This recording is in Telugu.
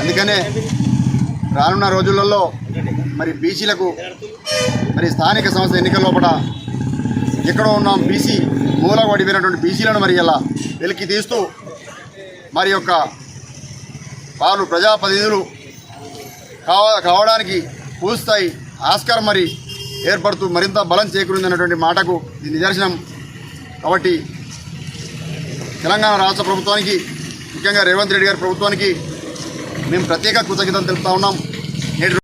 అందుకనే రానున్న రోజులలో మరి బీసీలకు మరి స్థానిక సంస్థ ఎన్నికల లోపల ఎక్కడో ఉన్న బీసీ మూలకు పడిపోయినటువంటి బీసీలను మరి ఇలా వెలికి తీస్తూ మరి యొక్క వారు ప్రజాప్రతినిధులు కావ కావడానికి పూస్తాయి ఆస్కారం మరి ఏర్పడుతూ మరింత బలం చేకూరిందన్నటువంటి మాటకు ఇది నిదర్శనం. కాబట్టి తెలంగాణ రాష్ట్ర ప్రభుత్వానికి ముఖ్యంగా రేవంత్ రెడ్డి గారి ప్రభుత్వానికి మేము ప్రత్యేక కృతజ్ఞతలు తెలుపుతా ఉన్నాం. నేటి